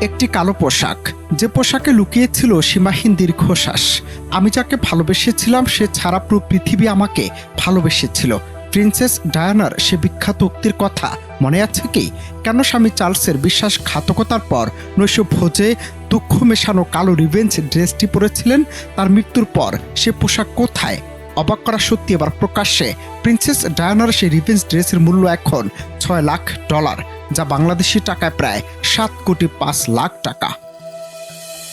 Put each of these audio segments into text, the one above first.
একটি কালো পোশাক। যে পোশাকে লুকিয়েছিল সীমাহীন দীর্ঘশ্বাস। আমি যাকে ভালোবেসেছিলাম, সে ছাড়া পুরো পৃথিবী আমাকে ভালোবেসেছিল। প্রিন্সেস ডায়ানার সে বিখ্যাত উক্তির কথা মনে আছে কি? কেন স্বামী চার্লসের বিশ্বাসঘাতকতার পর নৈশ ভোজে দুঃখ মেশানো কালো রিভেঞ্জ ড্রেসটি পরেছিলেন? তার মৃত্যুর পর সে পোশাক কোথায়? অবাক করা সত্যি এবার প্রকাশ্যে। প্রিন্সেস ডায়ানার সেই রিভেঞ্জ ড্রেসের মূল্য এখন ছয় লাখ ডলার। যা বাংলাদেশি টাকায় প্রায় সাত কোটি পাঁচ লাখ টাকা।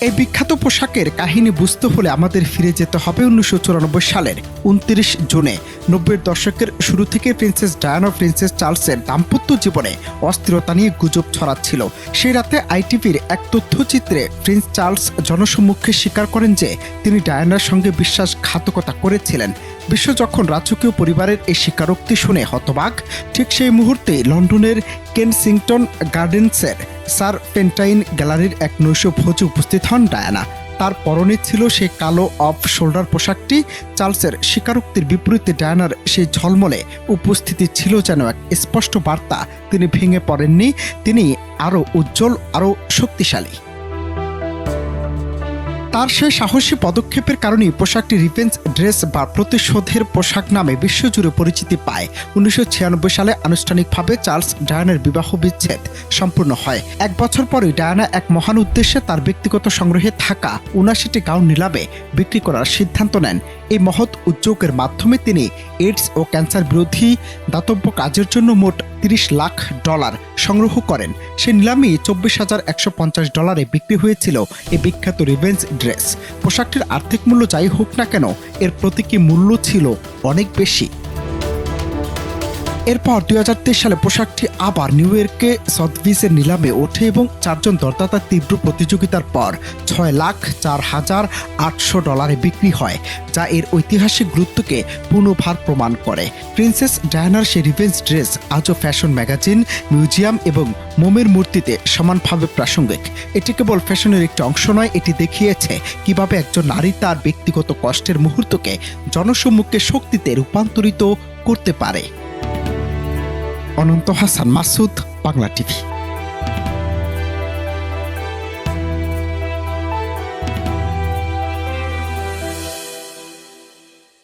এই বিখ্যাত পোশাকের কাহিনী বুঝতে হলে আমাদের ফিরে যেতে হবে উনিশশো চুরানব্বই সালের উনত্রিশ জুনে। নব্বইয়ের দশকের শুরু থেকে প্রিন্সেস ডায়ানা প্রিন্সেস চার্লসের দাম্পত্য জীবনে অস্থিরতা নিয়ে গুজব ছড়াচ্ছিল। সেই রাতে আইটিভির এক তথ্যচিত্রে প্রিন্স চার্লস জনসম্মুখে স্বীকার করেন যে, তিনি ডায়ানার সঙ্গে বিশ্বাসঘাতকতা করেছিলেন। বিশ্ব যখন রাজকীয় পরিবারের এই স্বীকারোক্তি শুনে হতবাক, ঠিক সেই মুহূর্তে লন্ডনের কেনসিংটন গার্ডেন্সের স্যার পেন্টাইন গ্যালারির এক নৈশ ভোজে উপস্থিত হন ডায়ানা। তার পরনে ছিল সে কালো অফ শোল্ডার পোশাকটি। চার্লসের স্বীকারোক্তির বিপরীতে ডায়ানার সেই ঝলমলে উপস্থিতি ছিল যেন এক স্পষ্ট বার্তা। তিনি ভেঙে পড়েননি, তিনি আরও উজ্জ্বল, আরও শক্তিশালী। তার সেই সাহসী পদক্ষেপের কারণেই পোশাকটি রিভেঞ্জ ড্রেস বা প্রতিশোধের পোশাক নামে বিশ্বজুড়ে পরিচিতি পায়। উনিশশো ছিয়ানব্বই সালে আনুষ্ঠানিকভাবে চার্লস ডায়ানের বিবাহ বিচ্ছেদ সম্পূর্ণ হয়। এক বছর পরে ডায়ানা এক মহান উদ্দেশ্যে তার ব্যক্তিগত সংগ্রহে থাকা উনাশিটি গাউন নিলামে বিক্রি করার সিদ্ধান্ত নেন। এই মহৎ উদ্যোগের মাধ্যমে তিনি এইডস ও ক্যান্সার বিরোধী দাতব্য কাজের জন্য মোট তিরিশ লাখ ডলার সংগ্রহ করেন। সে নিলামে চব্বিশ হাজার একশো পঞ্চাশ ডলারে বিক্রি হয়েছিল এই বিখ্যাত রিভেঞ্জ ড্রেস। পোশাকটির আর্থিক মূল্য যাই হোক না কেন, এর প্রতীকী মূল্য ছিল অনেক বেশি। এরপর দুই হাজার তেইশ সালে পোশাকটি আবার নিউ ইয়র্কে সদভিসের নিলামে ওঠে এবং চারজন দরদাতার তীব্র প্রতিযোগিতার পর ছয় লাখ চার হাজার আটশো ডলারে বিক্রি হয়, যা এর ঐতিহাসিক গুরুত্বকে পুনর্ভার প্রমাণ করে। প্রিন্সেস ডায়ানার সে রিভেঞ্জ ড্রেস আজও ফ্যাশন ম্যাগাজিন মিউজিয়াম এবং মোমের মূর্তিতে সমানভাবে প্রাসঙ্গিক। এটি কেবল ফ্যাশনের একটি অংশ নয়, এটি দেখিয়েছে কীভাবে একজন নারী তার ব্যক্তিগত কষ্টের মুহূর্তকে জনসম্মুখে শক্তিতে রূপান্তরিত করতে পারে। অনন্ত হাসান মাসুদ বাংলা টিভি।